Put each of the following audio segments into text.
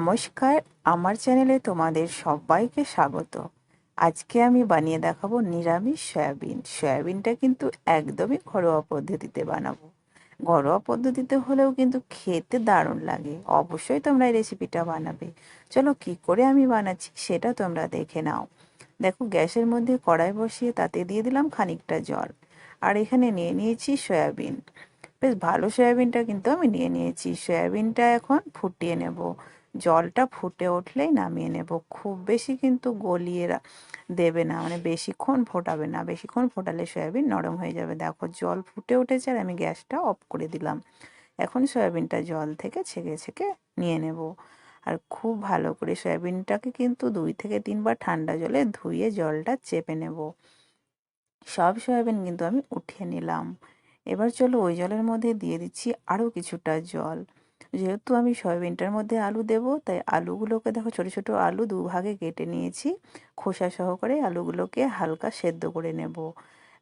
নমস্কার, আমার চ্যানেলে তোমাদের সবাইকে স্বাগত। আজকে আমি বানিয়ে দেখাবো নিরামিষ সয়াবিন। সয়াবিনটা কিন্তু একদমই ঘরোয়া পদ্ধতিতে বানাবো। ঘরোয়া পদ্ধতিতে হলেও কিন্তু খেতে দারুণ লাগে। অবশ্যই তোমরা এই রেসিপিটা বানাবে। চলো কি করে আমি বানাচ্ছি সেটা তোমরা দেখে নাও। দেখো, গ্যাসের মধ্যে কড়াই বসিয়ে তাতে দিয়ে দিলাম খানিকটা জল। আর এখানে নিয়ে নিয়েছি সয়াবিন। বেশ ভালো সয়াবিনটা কিন্তু আমি নিয়ে নিয়েছি। সয়াবিনটা এখন ফুটিয়ে নেব। জলটা ফুটে উঠলেই নামিয়ে নেব। খুব বেশি কিন্তু গলিয়ে দেবে না। মানে বেশিক্ষণ ফোটাবে না। বেশিক্ষণ ফোটালে সয়াবিন নরম হয়ে যাবে। দেখো, জল ফুটে উঠেছে আর আমি গ্যাসটা অফ করে দিলাম। এখন সয়াবিনটা জল থেকে ছেঁকে ছেঁকে নিয়ে নেব। আর খুব ভালো করে সয়াবিনটাকে কিন্তু দুই থেকে তিনবার ঠান্ডা জলে ধুয়ে জলটা চেপে নেব। সব সয়াবিন কিন্তু আমি উঠিয়ে নিলাম। এবার চলো ওই জলের মধ্যে দিয়ে দিচ্ছি আরও কিছুটা জল। যেহেতু আমি সয়াবিনটার মধ্যে আলু দেব, তাই আলুগুলোকে দেখো ছোটো ছোটো আলু দুভাগে কেটে নিয়েছি। খোসা সহকারে আলুগুলোকে হালকা সেদ্ধ করে নেব।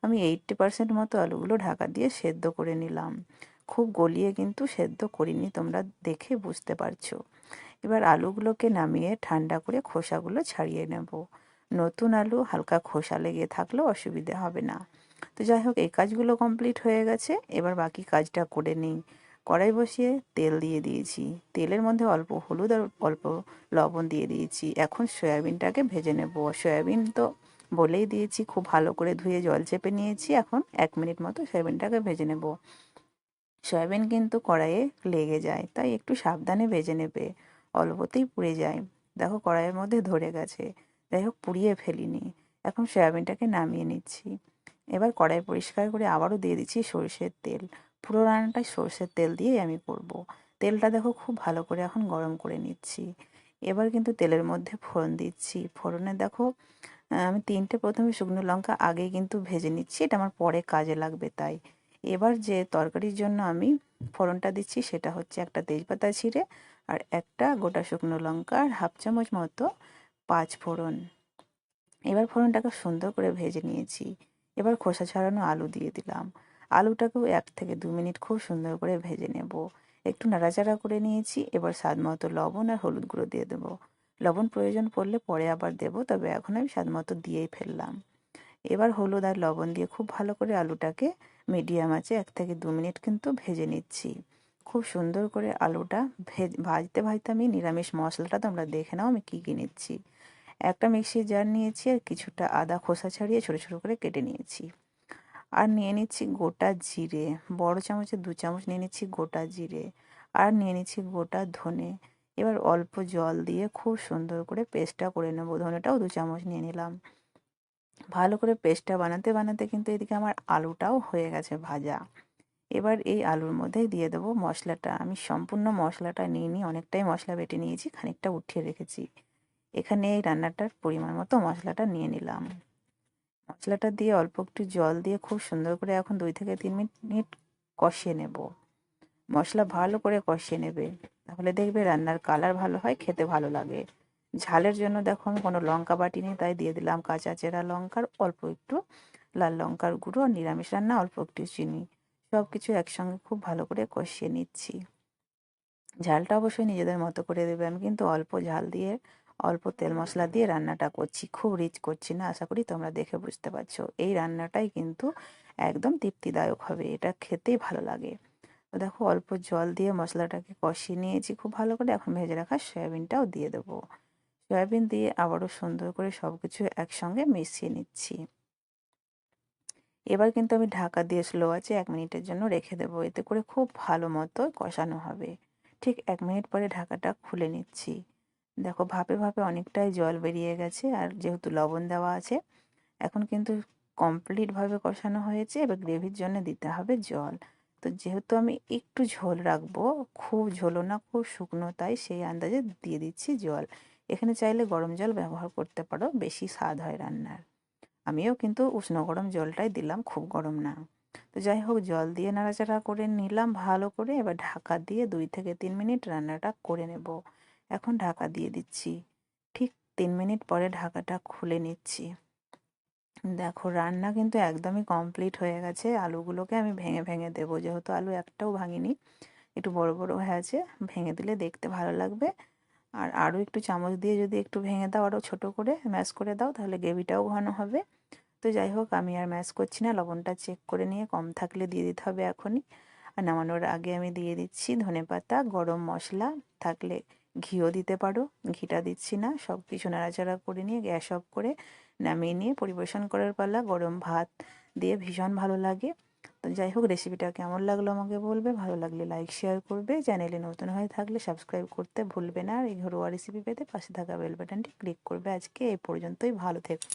আমি এইটটি পার্সেন্ট মতো আলুগুলো ঢাকা দিয়ে সেদ্ধ করে নিলাম। খুব গলিয়ে কিন্তু সেদ্ধ করিনি, তোমরা দেখে বুঝতে পারছ। এবার আলুগুলোকে নামিয়ে ঠান্ডা করে খোসাগুলো ছাড়িয়ে নেব। নতুন আলু হালকা খোসা লেগে থাকলেও অসুবিধে হবে না। তো যাই হোক, এই কাজগুলো কমপ্লিট হয়ে গেছে। এবার বাকি কাজটা করে নিই। কড়াই বসিয়ে তেল দিয়ে দিয়েছি। তেলের মধ্যে অল্প হলুদ আর অল্প লবণ দিয়ে দিয়েছি। এখন সয়াবিনটাকে ভেজে নেব। সয়াবিন তো বলেই দিয়েছি, খুব ভালো করে ধুয়ে জল চেপে নিয়েছি। এখন এক মিনিট মতো সয়াবিনটাকে ভেজে নেব। সয়াবিন কিন্তু কড়াইয়ে লেগে যায়, তাই একটু সাবধানে ভেজে নেবে। অল্পতেই পুড়ে যায়। দেখো কড়াইয়ের মধ্যে ধরে গেছে। যাই হোক, পুড়িয়ে ফেলিনি। এখন সয়াবিনটাকে নামিয়ে নিচ্ছি। এবার কড়াই পরিষ্কার করে আবারও দিয়ে দিচ্ছি সরষের তেল। পুরো রান্নাটাই সর্ষের তেল দিয়েই আমি করব। তেলটা দেখো খুব ভালো করে এখন গরম করে নিচ্ছি। এবার কিন্তু তেলের মধ্যে ফোড়ন দিচ্ছি। ফোড়নে দেখো আমি তিনটে প্রথমে শুকনো লঙ্কা আগেই কিন্তু ভেজে নিচ্ছি, এটা আমার পরে কাজে লাগবে তাই। এবার যে তরকারির জন্য আমি ফোড়নটা দিচ্ছি সেটা হচ্ছে একটা তেজপাতা ছিঁড়ে আর একটা গোটা শুকনো লঙ্কা আর হাফ চামচ মতো পাঁচ ফোড়ন। এবার ফোড়নটাকে সুন্দর করে ভেজে নিয়েছি। এবার খোসা ছাড়ানো আলু দিয়ে দিলাম। আলুটাকেও এক থেকে দু মিনিট খুব সুন্দর করে ভেজে নেব। একটু নাড়াচাড়া করে নিয়েছি, এবার স্বাদ মতো লবণ আর হলুদ গুঁড়ো দিয়ে দেবো। লবণ প্রয়োজন পড়লে পরে আবার দেব, তবে এখন আমি স্বাদ মতো দিয়েই ফেললাম। এবার হলুদ আর লবণ দিয়ে খুব ভালো করে আলুটাকে মিডিয়াম আছে এক থেকে দু মিনিট কিন্তু ভেজে নিচ্ছি। খুব সুন্দর করে আলুটা ভেজ, ভাজতে ভাজতে আমি নিরামিষ মশলাটা তোমরা দেখে নাও আমি কী কী নিচ্ছি। একটা মিক্সির জার নিয়েছি আর কিছুটা আদা খোসা ছাড়িয়ে ছোটো ছোটো করে কেটে নিয়েছি। আর নিয়ে নিচ্ছি গোটা জিরে। বড় চামচে দু চামচ নিয়ে নিচ্ছি গোটা জিরে আর নিয়ে নিচ্ছি গোটা ধনে। এবার অল্প জল দিয়ে খুব সুন্দর করে পেস্টটা করে নেব। ধনেটাও দু চামচ নিয়ে নিলাম। ভালো করে পেস্টটা বানাতে বানাতে কিন্তু এদিকে আমার আলুটাও হয়ে গেছে ভাজা। এবার এই আলুর মধ্যেই দিয়ে দেবো মশলাটা। আমি সম্পূর্ণ মশলাটা নিয়ে নিই অনেকটাই মশলা বেটে নিয়েছি, খানিকটা উঠিয়ে রেখেছি। এখানে এই রান্নাটার পরিমাণ মতো মশলাটা নিয়ে নিলাম। মশলাটা দিয়ে অল্প একটু জল দিয়ে খুব সুন্দর করে এখন দুই থেকে তিন মিনিট কষিয়ে নেব। মশলা ভালো করে কষিয়ে নেবে। তাহলে দেখবে রান্নার কালার ভালো হয়, খেতে ভালো লাগে। ঝালের জন্য দেখো আমি কোনো লঙ্কা বাটি নেই, তাই দিয়ে দিলাম কাঁচা চেরা লঙ্কার অল্প একটু লাল লঙ্কার গুঁড়ো আর নিরামিষ রান্না, অল্প একটু চিনি। সব কিছু একসঙ্গে খুব ভালো করে কষিয়ে নিচ্ছি। ঝালটা অবশ্যই নিজেদের মতো করে দেবে আমি কিন্তু অল্প ঝাল দিয়ে অল্প তেল মশলা দিয়ে রান্নাটা করছি। খুব রিচ করছি না, আশা করি তোমরা দেখে বুঝতে পারছ। এই রান্নাটাই কিন্তু একদম তৃপ্তিদায়ক হবে, এটা খেতেই ভালো লাগে। তো দেখো, অল্প জল দিয়ে মশলাটাকে কষিয়ে নিয়েছি খুব ভালো করে। এখন ভেজে রাখা সয়াবিনটাও দিয়ে দেবো। সয়াবিন দিয়ে আবারও সুন্দর করে সব কিছু একসঙ্গে মিশিয়ে নিচ্ছি। এবার কিন্তু আমি ঢাকা দিয়ে স্লো আছে এক মিনিটের জন্য রেখে দেবো। এতে করে খুব ভালো মতো কষানো হবে। ঠিক এক মিনিট পরে ঢাকাটা খুলে নিচ্ছি। দেখো ভাপে ভাপে অনেকটাই জল বেরিয়ে গেছে আর যেহেতু লবণ দেওয়া আছে, এখন কিন্তু কমপ্লিটভাবে কষানো হয়েছে, এবার গ্রেভির জন্য দিতে হবে জল। তো যেহেতু আমি একটু ঝোল রাখব, খুব ঝোলো না, খুব শুকনো, তাই সেই আন্দাজে দিয়ে দিচ্ছি জল। এখানে চাইলে গরম জল ব্যবহার করতে পারো, বেশি স্বাদ হয় রান্নার। আমিও কিন্তু উষ্ণ গরম জলটাই দিলাম, খুব গরম না। তো যাই হোক, জল দিয়ে নাড়াচাড়া করে নিলাম ভালো করে, এবার ঢাকা দিয়ে দুই থেকে তিন মিনিট রান্নাটা করে নেব। এখন ঢাকা দিয়ে দিচ্ছি। ঠিক তিন মিনিট পরে ঢাকাটা খুলে নিচ্ছি। দেখো, রান্না কিন্তু একদমই কমপ্লিট হয়ে গেছে। আলুগুলোকে আমি ভেঙে ভেঙে দেবো। যেহেতু আলু একটাও ভাঙিনি, একটু বড় বড় হয়ে আছে, ভেঙে দিলে দেখতে ভালো লাগবে। আর আরও একটু চামচ দিয়ে যদি একটু ভেঙে দাও, আরও ছোটো করে ম্যাশ করে দাও, তাহলে গ্রেভিটাও ঘন হবে। তো যাই হোক, আমি আর ম্যাশ করছি না। লবণটা চেক করে নিয়ে কম থাকলে দিয়ে দিতে হবে এখনই। আর নামানোর আগে আমি দিয়ে দিচ্ছি ধনে পাতা গরম মশলা থাকলে ঘিও দিতে পারো। ঘিটা দিচ্ছি না, সব কিছু নাড়াচাড়া করে নিয়ে গ্যাস অফ করে নামিয়ে নিয়ে পরিবেশন করার পালা গরম ভাত দিয়ে ভীষণ ভালো লাগে। তো যাই হোক রেসিপিটা কেমন লাগল আমাকে বলবে। ভালো লাগলে লাইক শেয়ার করবে। চ্যানেলে নতুন হয়ে থাকলে সাবস্ক্রাইব করতে ভুলবে না। আর এই ঘরোয়া রেসিপি পেতে পাশে থাকা বেল বাটনটি ক্লিক করবে। আজকে এই পর্যন্তই, ভালো থেকো।